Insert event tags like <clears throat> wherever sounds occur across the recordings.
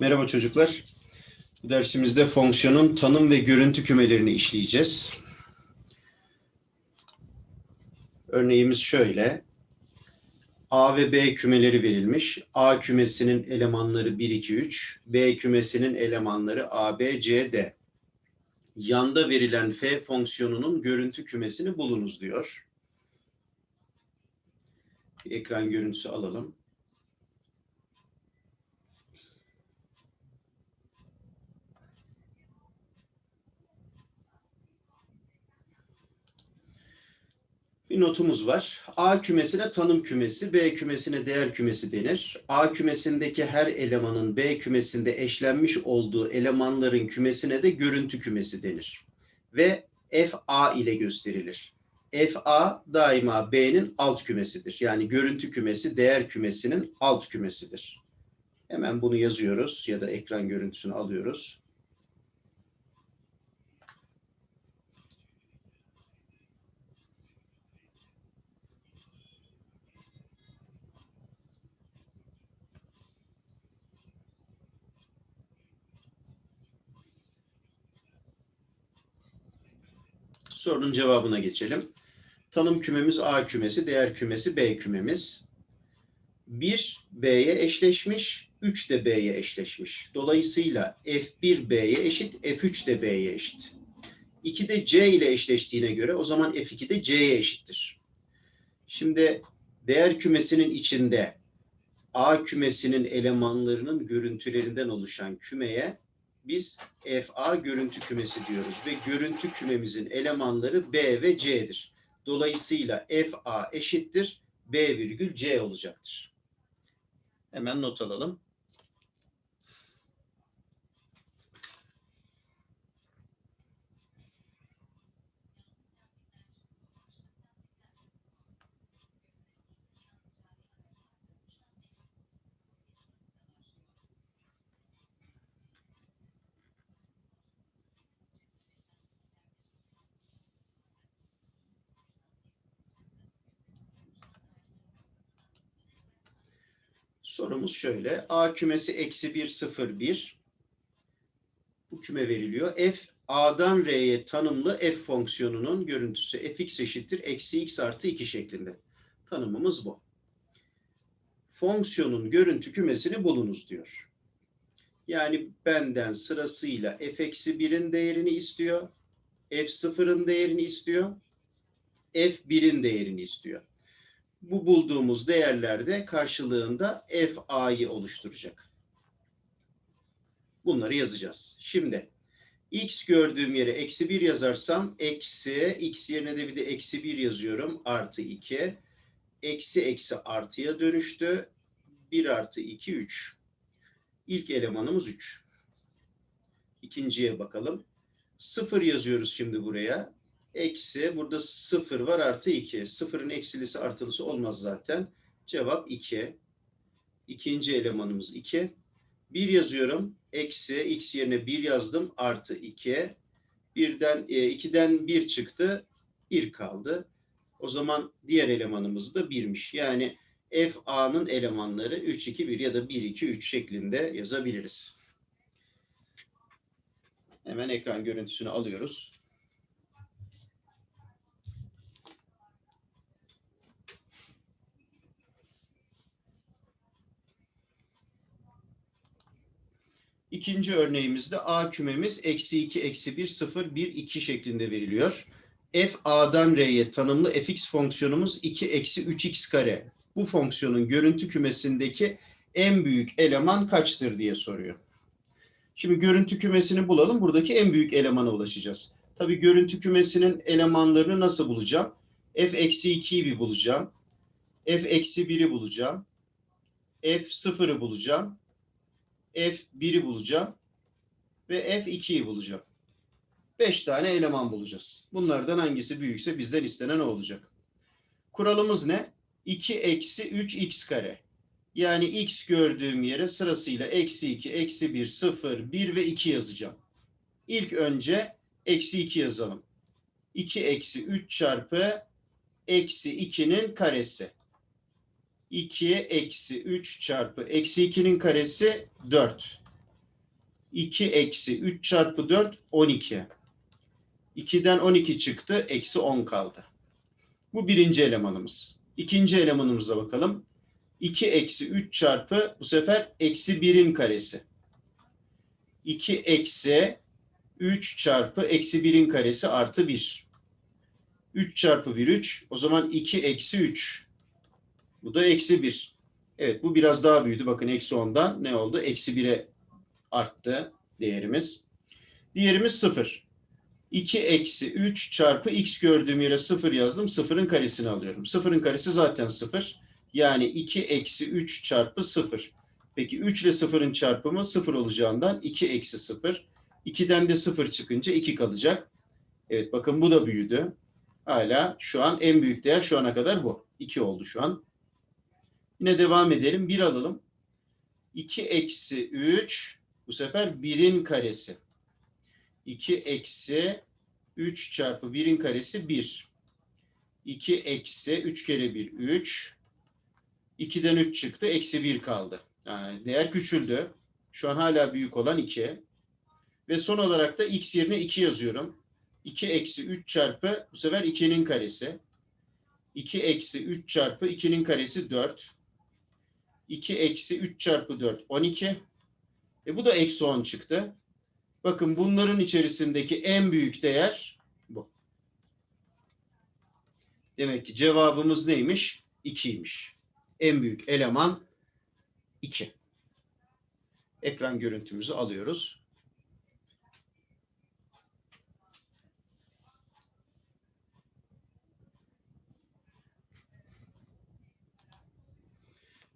Merhaba çocuklar. Bu dersimizde fonksiyonun tanım ve görüntü kümelerini işleyeceğiz. Örneğimiz şöyle. A ve B kümeleri verilmiş. A kümesinin elemanları 1, 2, 3. B kümesinin elemanları A, B, C, D. Yanda verilen F fonksiyonunun görüntü kümesini bulunuz diyor. Bir ekran görüntüsü alalım. Bir notumuz var. A kümesine tanım kümesi, B kümesine değer kümesi denir. A kümesindeki her elemanın B kümesinde eşlenmiş olduğu elemanların kümesine de görüntü kümesi denir. Ve FA ile gösterilir. FA daima B'nin alt kümesidir. Yani görüntü kümesi değer kümesinin alt kümesidir. Hemen bunu yazıyoruz ya da ekran görüntüsünü alıyoruz. Sorunun cevabına geçelim. Tanım kümemiz A kümesi, değer kümesi B kümemiz. 1 B'ye eşleşmiş, 3 de B'ye eşleşmiş. Dolayısıyla F1 B'ye eşit, F3 de B'ye eşit. 2 de C ile eşleştiğine göre o zaman F2 de C'ye eşittir. Şimdi değer kümesinin içinde A kümesinin elemanlarının görüntülerinden oluşan kümeye biz FA görüntü kümesi diyoruz ve görüntü kümemizin elemanları B ve C'dir. Dolayısıyla FA eşittir B virgül C olacaktır. Hemen not alalım. Sorumuz şöyle. A kümesi eksi 1, 0, 1. Bu küme veriliyor. F A'dan R'ye tanımlı f fonksiyonunun görüntüsü fx eşittir eksi x artı 2 şeklinde. Tanımımız bu. Fonksiyonun görüntü kümesini bulunuz diyor. Yani benden sırasıyla f eksi 1'in değerini istiyor. f 0'ın değerini istiyor. f 1'in değerini istiyor bu bulduğumuz değerlerde karşılığında FA'yı oluşturacak. Bunları yazacağız. Şimdi x gördüğüm yere eksi 1 yazarsam eksi x yerine de bir de eksi 1 yazıyorum artı 2 eksi eksi artıya dönüştü. 1 artı 2 3 İlk elemanımız 3 İkinciye bakalım. 0 yazıyoruz şimdi buraya eksi burada 0 var artı 2. Sıfırın eksilisi artılısı olmaz zaten. Cevap 2. İkinci elemanımız 2. 1 yazıyorum. Eksi x yerine 1 yazdım. Artı 2. Birden, e, 2'den 1 çıktı. 1 kaldı. O zaman diğer elemanımız da 1'miş. Yani f a'nın elemanları 3, 2, 1 ya da 1, 2, 3 şeklinde yazabiliriz. Hemen ekran görüntüsünü alıyoruz. İkinci örneğimizde A kümemiz eksi 2, eksi 1, 0, 1, 2 şeklinde veriliyor. F A'dan R'ye tanımlı fx fonksiyonumuz 2 eksi 3x kare. Bu fonksiyonun görüntü kümesindeki en büyük eleman kaçtır diye soruyor. Şimdi görüntü kümesini bulalım. Buradaki en büyük elemana ulaşacağız. Tabii görüntü kümesinin elemanlarını nasıl bulacağım? F eksi 2'yi bir bulacağım. F eksi 1'i bulacağım. F 0'ı bulacağım. F1'i bulacağım ve F2'yi bulacağım. 5 tane eleman bulacağız. Bunlardan hangisi büyükse bizden istenen o olacak. Kuralımız ne? 2 eksi 3x kare. Yani x gördüğüm yere sırasıyla eksi 2, eksi 1, 0, 1 ve 2 yazacağım. İlk önce eksi 2 yazalım. 2 eksi 3 çarpı eksi 2'nin karesi. 2 eksi 3 çarpı eksi 2'nin karesi 4. 2 eksi 3 çarpı 4 12. 2'den 12 çıktı. Eksi 10 kaldı. Bu birinci elemanımız. İkinci elemanımıza bakalım. 2 eksi 3 çarpı bu sefer eksi 1'in karesi. 2 eksi 3 çarpı eksi 1'in karesi artı 1. 3 çarpı 1 3. O zaman 2 eksi 3. Bu da eksi 1. Evet bu biraz daha büyüdü. Bakın eksi 10'dan ne oldu? Eksi 1'e arttı değerimiz. Diğerimiz 0. 2 eksi 3 çarpı x gördüğüm yere 0 yazdım. 0'ın karesini alıyorum. 0'ın karesi zaten 0. Yani 2 eksi 3 çarpı 0. Peki 3 ile 0'ın çarpımı 0 olacağından 2 eksi 0. 2'den de 0 çıkınca 2 kalacak. Evet bakın bu da büyüdü. Hala şu an en büyük değer şu ana kadar bu. 2 oldu şu an. Yine devam edelim. 1 alalım. 2 eksi 3 bu sefer 1'in karesi. 2 eksi 3 çarpı 1'in karesi 1. 2 eksi 3 kere 1 3. 2'den 3 çıktı. Eksi 1 kaldı. Yani değer küçüldü. Şu an hala büyük olan 2. Ve son olarak da x yerine 2 yazıyorum. 2 eksi 3 çarpı bu sefer 2'nin karesi. 2 eksi 3 çarpı 2'nin karesi 4. 2 eksi 3 çarpı 4 12. E bu da eksi 10 çıktı. Bakın bunların içerisindeki en büyük değer bu. Demek ki cevabımız neymiş? 2'ymiş. En büyük eleman 2. Ekran görüntümüzü alıyoruz.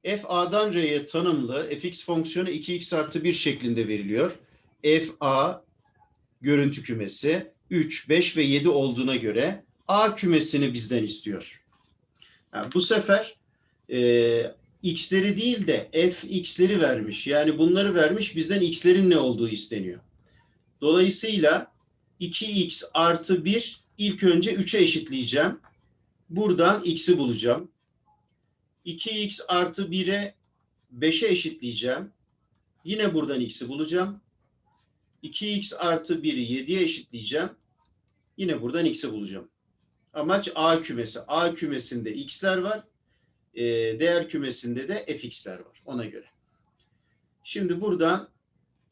F a'dan r'ye tanımlı fx fonksiyonu 2x artı 1 şeklinde veriliyor. f a görüntü kümesi 3, 5 ve 7 olduğuna göre a kümesini bizden istiyor. Yani bu sefer e, x'leri değil de f x'leri vermiş. Yani bunları vermiş bizden x'lerin ne olduğu isteniyor. Dolayısıyla 2x artı 1 ilk önce 3'e eşitleyeceğim. Buradan x'i bulacağım. 2x artı 1'e 5'e eşitleyeceğim. Yine buradan x'i bulacağım. 2x artı 1'i 7'ye eşitleyeceğim. Yine buradan x'i bulacağım. Amaç A kümesi. A kümesinde x'ler var. E, değer kümesinde de fx'ler var. Ona göre. Şimdi buradan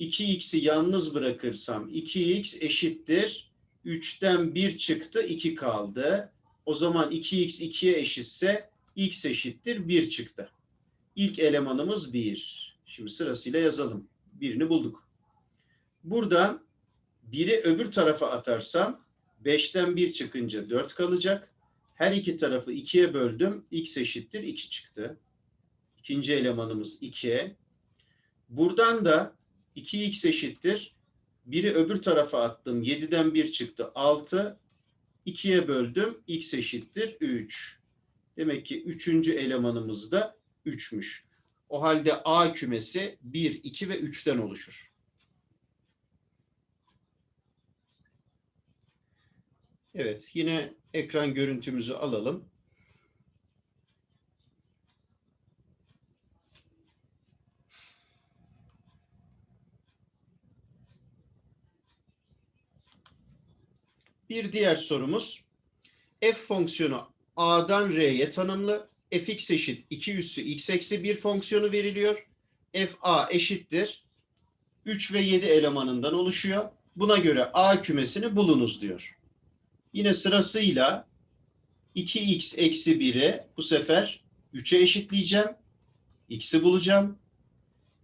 2x'i yalnız bırakırsam 2x eşittir. 3'ten 1 çıktı 2 kaldı. O zaman 2x 2'ye eşitse x eşittir 1 çıktı. İlk elemanımız 1. Şimdi sırasıyla yazalım. Birini bulduk. Buradan 1'i öbür tarafa atarsam 5'ten 1 çıkınca 4 kalacak. Her iki tarafı 2'ye böldüm. x eşittir 2 çıktı. İkinci elemanımız 2. Buradan da 2x eşittir. 1'i öbür tarafa attım. 7'den 1 çıktı. 6. 2'ye böldüm. x eşittir 3. Demek ki üçüncü elemanımız da 3'müş. O halde A kümesi 1, 2 ve 3'ten oluşur. Evet, yine ekran görüntümüzü alalım. Bir diğer sorumuz. F fonksiyonu A'dan R'ye tanımlı. fx eşit 2 üssü x eksi 1 fonksiyonu veriliyor. f a eşittir. 3 ve 7 elemanından oluşuyor. Buna göre A kümesini bulunuz diyor. Yine sırasıyla 2x eksi 1'i bu sefer 3'e eşitleyeceğim. x'i bulacağım.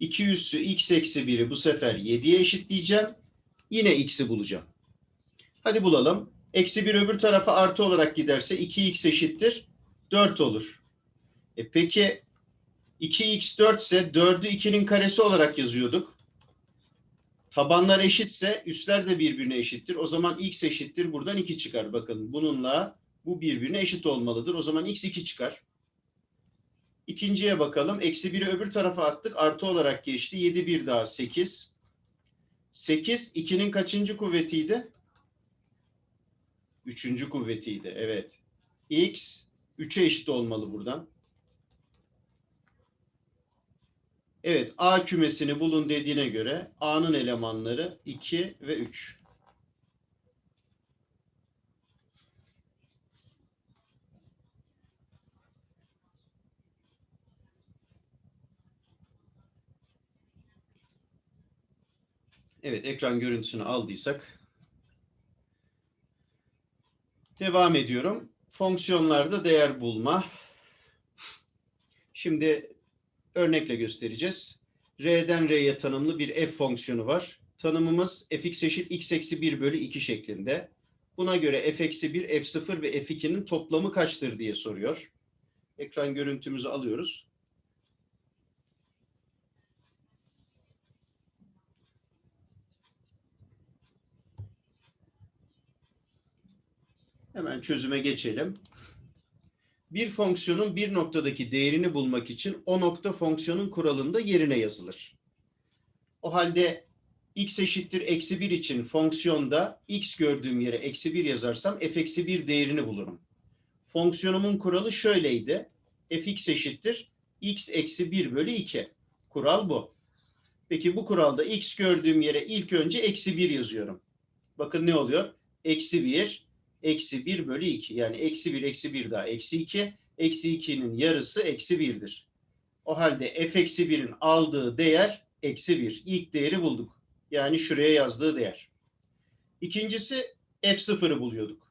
2 üssü x eksi 1'i bu sefer 7'ye eşitleyeceğim. Yine x'i bulacağım. Hadi bulalım. Eksi 1 öbür tarafa artı olarak giderse 2x eşittir 4 olur. E peki 2x 4 ise 4'ü 2'nin karesi olarak yazıyorduk. Tabanlar eşitse üstler de birbirine eşittir. O zaman x eşittir buradan 2 çıkar. Bakın bununla bu birbirine eşit olmalıdır. O zaman x 2 çıkar. İkinciye bakalım. Eksi 1'i öbür tarafa attık. Artı olarak geçti. 7 bir daha 8. 8 2'nin kaçıncı kuvvetiydi? Üçüncü kuvvetiydi. Evet. X 3'e eşit olmalı buradan. Evet A kümesini bulun dediğine göre A'nın elemanları 2 ve 3. Evet ekran görüntüsünü aldıysak devam ediyorum. Fonksiyonlarda değer bulma. Şimdi örnekle göstereceğiz. R'den R'ye tanımlı bir f fonksiyonu var. Tanımımız fx eşit x eksi 1 bölü 2 şeklinde. Buna göre f eksi 1, f0 ve f2'nin toplamı kaçtır diye soruyor. Ekran görüntümüzü alıyoruz. Hemen çözüme geçelim. Bir fonksiyonun bir noktadaki değerini bulmak için o nokta fonksiyonun kuralında yerine yazılır. O halde x eşittir eksi 1 için fonksiyonda x gördüğüm yere eksi 1 yazarsam f eksi 1 değerini bulurum. Fonksiyonumun kuralı şöyleydi. fx eşittir x eksi 1 bölü 2. Kural bu. Peki bu kuralda x gördüğüm yere ilk önce eksi 1 yazıyorum. Bakın ne oluyor? Eksi 1 eksi 1 bölü 2. Yani eksi 1 eksi 1 daha eksi 2. Eksi 2'nin yarısı eksi 1'dir. O halde f eksi 1'in aldığı değer eksi 1. İlk değeri bulduk. Yani şuraya yazdığı değer. İkincisi f0'ı buluyorduk.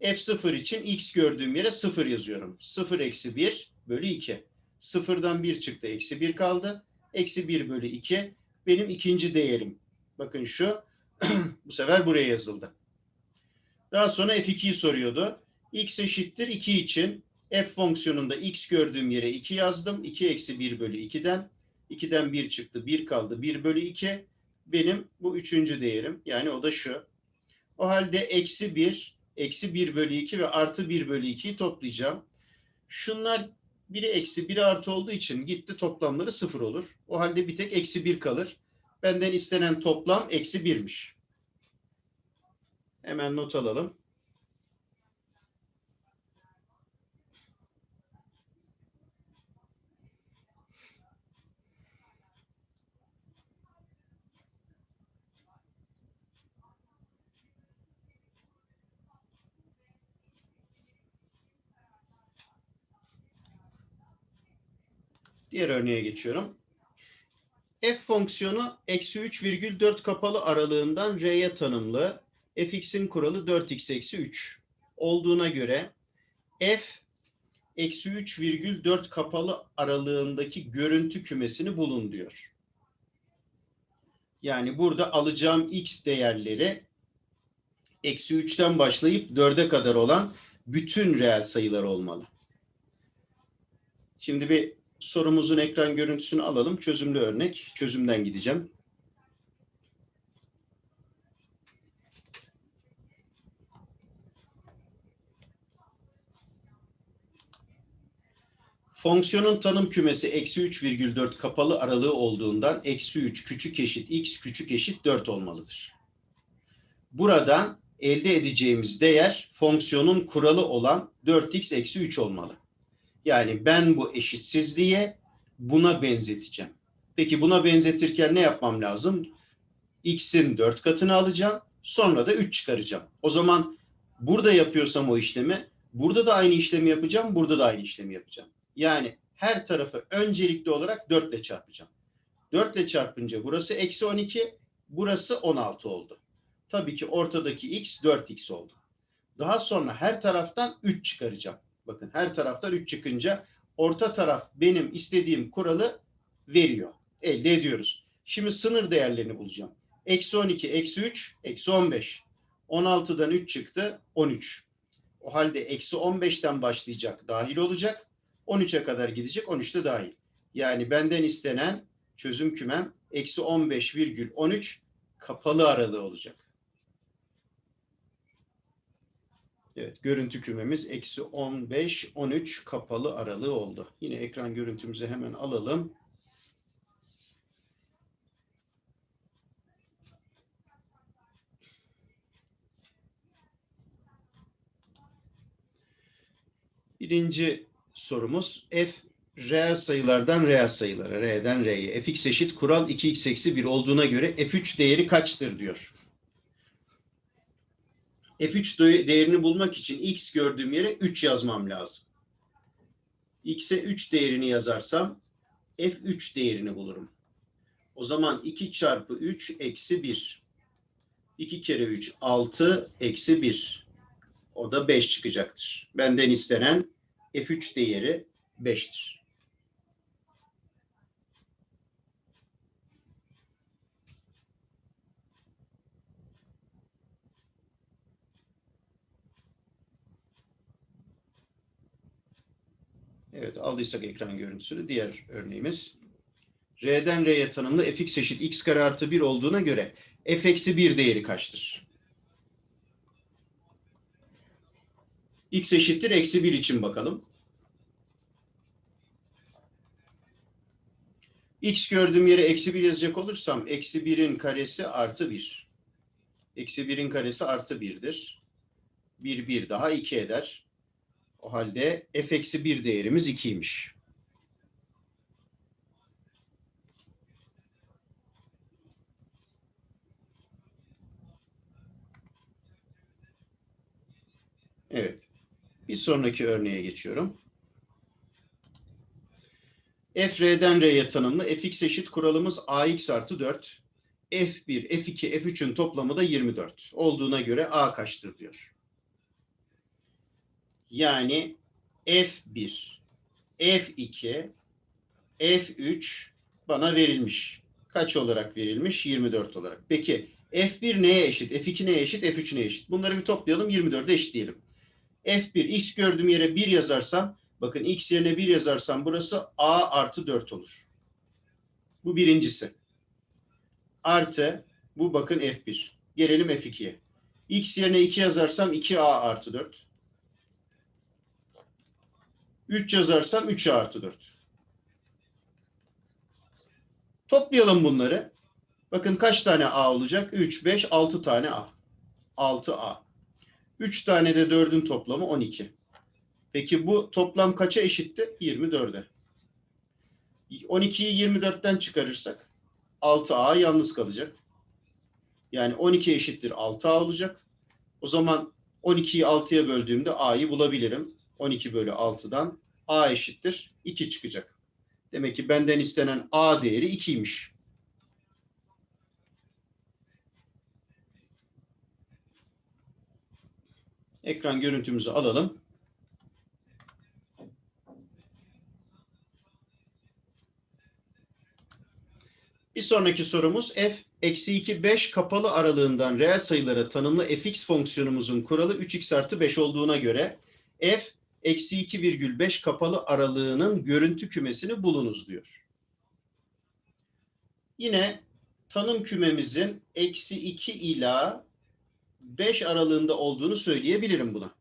f0 için x gördüğüm yere 0 yazıyorum. 0 eksi 1 bölü 2. 0'dan 1 çıktı. Eksi 1 kaldı. Eksi 1 bölü 2 benim ikinci değerim. Bakın şu. <clears throat> bu sefer buraya yazıldı. Daha sonra f2'yi soruyordu. x eşittir 2 için f fonksiyonunda x gördüğüm yere 2 yazdım. 2 eksi 1 bölü 2'den. 2'den 1 çıktı. 1 kaldı. 1 bölü 2 benim bu üçüncü değerim. Yani o da şu. O halde eksi 1, eksi 1 bölü 2 ve artı 1 bölü 2'yi toplayacağım. Şunlar biri eksi biri artı olduğu için gitti toplamları sıfır olur. O halde bir tek eksi 1 kalır. Benden istenen toplam eksi 1'miş. Hemen not alalım. Diğer örneğe geçiyorum. F fonksiyonu eksi 3 virgül 4 kapalı aralığından R'ye tanımlı fx'in kuralı 4x eksi 3 olduğuna göre f eksi 3 virgül 4 kapalı aralığındaki görüntü kümesini bulun diyor. Yani burada alacağım x değerleri eksi 3'ten başlayıp 4'e kadar olan bütün reel sayılar olmalı. Şimdi bir sorumuzun ekran görüntüsünü alalım. Çözümlü örnek. Çözümden gideceğim. Fonksiyonun tanım kümesi eksi 3 virgül 4 kapalı aralığı olduğundan eksi 3 küçük eşit x küçük eşit 4 olmalıdır. Buradan elde edeceğimiz değer fonksiyonun kuralı olan 4x eksi 3 olmalı. Yani ben bu eşitsizliğe buna benzeteceğim. Peki buna benzetirken ne yapmam lazım? x'in 4 katını alacağım. Sonra da 3 çıkaracağım. O zaman burada yapıyorsam o işlemi burada da aynı işlemi yapacağım. Burada da aynı işlemi yapacağım. Yani her tarafı öncelikli olarak 4 ile çarpacağım. 4 ile çarpınca burası eksi 12, burası 16 oldu. Tabii ki ortadaki x 4x oldu. Daha sonra her taraftan 3 çıkaracağım. Bakın her taraftan 3 çıkınca orta taraf benim istediğim kuralı veriyor. Elde ediyoruz. Şimdi sınır değerlerini bulacağım. Eksi 12, eksi 3, eksi 15. 16'dan 3 çıktı, 13. O halde eksi 15'ten başlayacak, dahil olacak. 13'e kadar gidecek, 13 de dahil. Yani benden istenen çözüm kümem eksi 15,13 kapalı aralığı olacak. Evet, görüntü kümemiz eksi 15, 13 kapalı aralığı oldu. Yine ekran görüntümüzü hemen alalım. Birinci sorumuz f reel sayılardan reel sayılara, R'den R'ye. fx eşit kural 2x eksi 1 olduğuna göre f3 değeri kaçtır diyor. f3 de- değerini bulmak için x gördüğüm yere 3 yazmam lazım. x'e 3 değerini yazarsam f3 değerini bulurum. O zaman 2 çarpı 3 eksi 1. 2 kere 3 6 eksi 1. O da 5 çıkacaktır. Benden istenen f3 değeri 5'tir. Evet aldıysak ekran görüntüsünü diğer örneğimiz. R'den R'ye tanımlı fx eşit x kare artı 1 olduğuna göre f eksi 1 değeri kaçtır? X eşittir eksi 1 için bakalım. x gördüğüm yere eksi 1 yazacak olursam eksi 1'in karesi artı 1. Eksi 1'in karesi artı 1'dir. 1 1 daha 2 eder. O halde f eksi 1 değerimiz 2'ymiş. Evet. Bir sonraki örneğe geçiyorum. f r'den r'ye tanımlı fx eşit kuralımız ax artı 4. f1, f2, f3'ün toplamı da 24. Olduğuna göre a kaçtır diyor. Yani f1, f2, f3 bana verilmiş. Kaç olarak verilmiş? 24 olarak. Peki f1 neye eşit? f2 neye eşit? f3 neye eşit? Bunları bir toplayalım. 24'e eşitleyelim. F1 x gördüğüm yere 1 yazarsam bakın x yerine 1 yazarsam burası a artı 4 olur. Bu birincisi. Artı bu bakın F1. Gelelim F2'ye. x yerine 2 yazarsam 2a artı 4. 3 yazarsam 3a artı 4. Toplayalım bunları. Bakın kaç tane a olacak? 3, 5, 6 tane a. 6a. 3 tane de 4'ün toplamı 12. Peki bu toplam kaça eşitti? 24'e. 12'yi 24'ten çıkarırsak 6a yalnız kalacak. Yani 12 eşittir 6a olacak. O zaman 12'yi 6'ya böldüğümde a'yı bulabilirim. 12 bölü 6'dan a eşittir 2 çıkacak. Demek ki benden istenen a değeri 2'ymiş. Ekran görüntümüzü alalım. Bir sonraki sorumuz f eksi 2 5 kapalı aralığından reel sayılara tanımlı fx fonksiyonumuzun kuralı 3x artı 5 olduğuna göre f eksi 2 virgül 5 kapalı aralığının görüntü kümesini bulunuz diyor. Yine tanım kümemizin eksi 2 ila 5 aralığında olduğunu söyleyebilirim buna.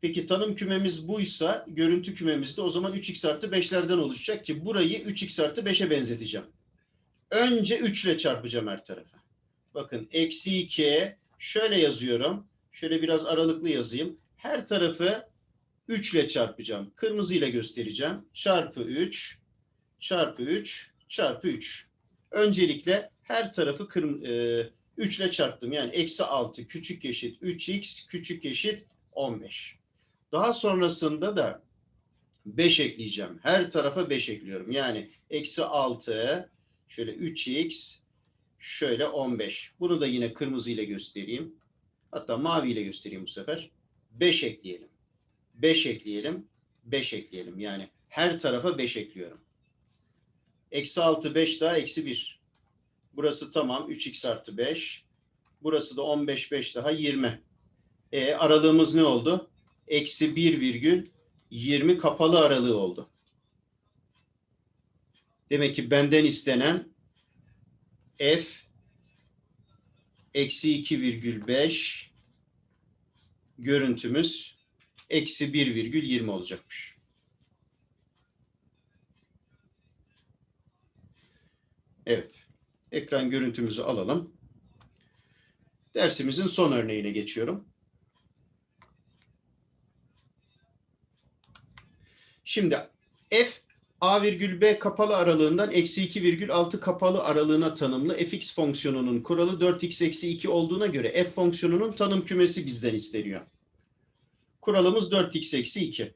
Peki tanım kümemiz buysa görüntü kümemiz de o zaman 3x artı 5'lerden oluşacak ki burayı 3x artı 5'e benzeteceğim. Önce 3 ile çarpacağım her tarafa. Bakın eksi 2 şöyle yazıyorum. Şöyle biraz aralıklı yazayım. Her tarafı 3 ile çarpacağım. Kırmızı ile göstereceğim. Çarpı 3 çarpı 3 çarpı 3. Öncelikle her tarafı kırm e, 3 ile çarptım. Yani eksi 6 küçük eşit 3x küçük eşit 15. Daha sonrasında da 5 ekleyeceğim. Her tarafa 5 ekliyorum. Yani eksi 6 şöyle 3x şöyle 15. Bunu da yine kırmızı ile göstereyim. Hatta mavi ile göstereyim bu sefer. 5 ekleyelim. 5 ekleyelim. 5 ekleyelim. Yani her tarafa 5 ekliyorum. Eksi 6 5 daha eksi 1. Burası tamam 3x artı 5. Burası da 15 5 daha 20. E, aralığımız ne oldu? Eksi 1 virgül 20 kapalı aralığı oldu. Demek ki benden istenen f eksi 2 virgül 5 görüntümüz eksi 1 virgül 20 olacakmış. Evet. Ekran görüntümüzü alalım. Dersimizin son örneğine geçiyorum. Şimdi F A virgül B kapalı aralığından eksi 2 virgül 6 kapalı aralığına tanımlı fx fonksiyonunun kuralı 4x eksi 2 olduğuna göre f fonksiyonunun tanım kümesi bizden isteniyor. Kuralımız 4x eksi 2.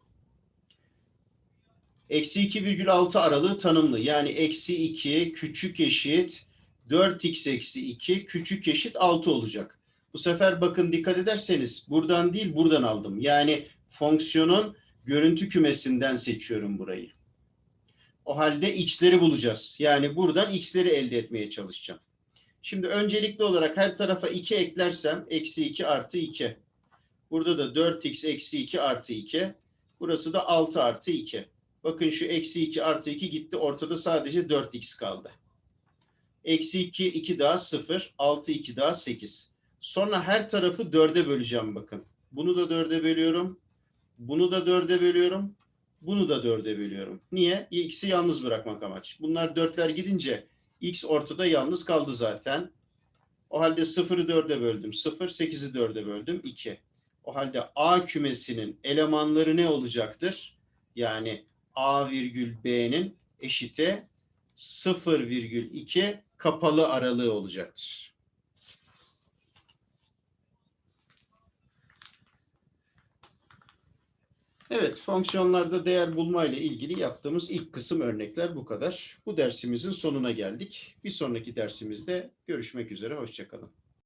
Eksi 2 virgül 6 aralığı tanımlı. Yani eksi 2 küçük eşit 4x eksi 2 küçük eşit 6 olacak. Bu sefer bakın dikkat ederseniz buradan değil buradan aldım. Yani fonksiyonun görüntü kümesinden seçiyorum burayı. O halde x'leri bulacağız. Yani buradan x'leri elde etmeye çalışacağım. Şimdi öncelikli olarak her tarafa 2 eklersem eksi 2 artı 2. Burada da 4x eksi 2 artı 2. Burası da 6 artı 2. Bakın şu eksi 2 artı 2 gitti. Ortada sadece 4x kaldı. Eksi 2, 2 daha 0. 6, 2 daha 8. Sonra her tarafı 4'e böleceğim bakın. Bunu da 4'e bölüyorum. Bunu da 4'e bölüyorum. Bunu da 4'e bölüyorum. Niye? X'i yalnız bırakmak amaç. Bunlar 4'ler gidince X ortada yalnız kaldı zaten. O halde 0'ı 4'e böldüm. 0, 8'i 4'e böldüm. 2. O halde A kümesinin elemanları ne olacaktır? Yani A virgül B'nin eşiti 0,2 kapalı aralığı olacaktır. Evet, fonksiyonlarda değer bulma ile ilgili yaptığımız ilk kısım örnekler bu kadar. Bu dersimizin sonuna geldik. Bir sonraki dersimizde görüşmek üzere, hoşçakalın.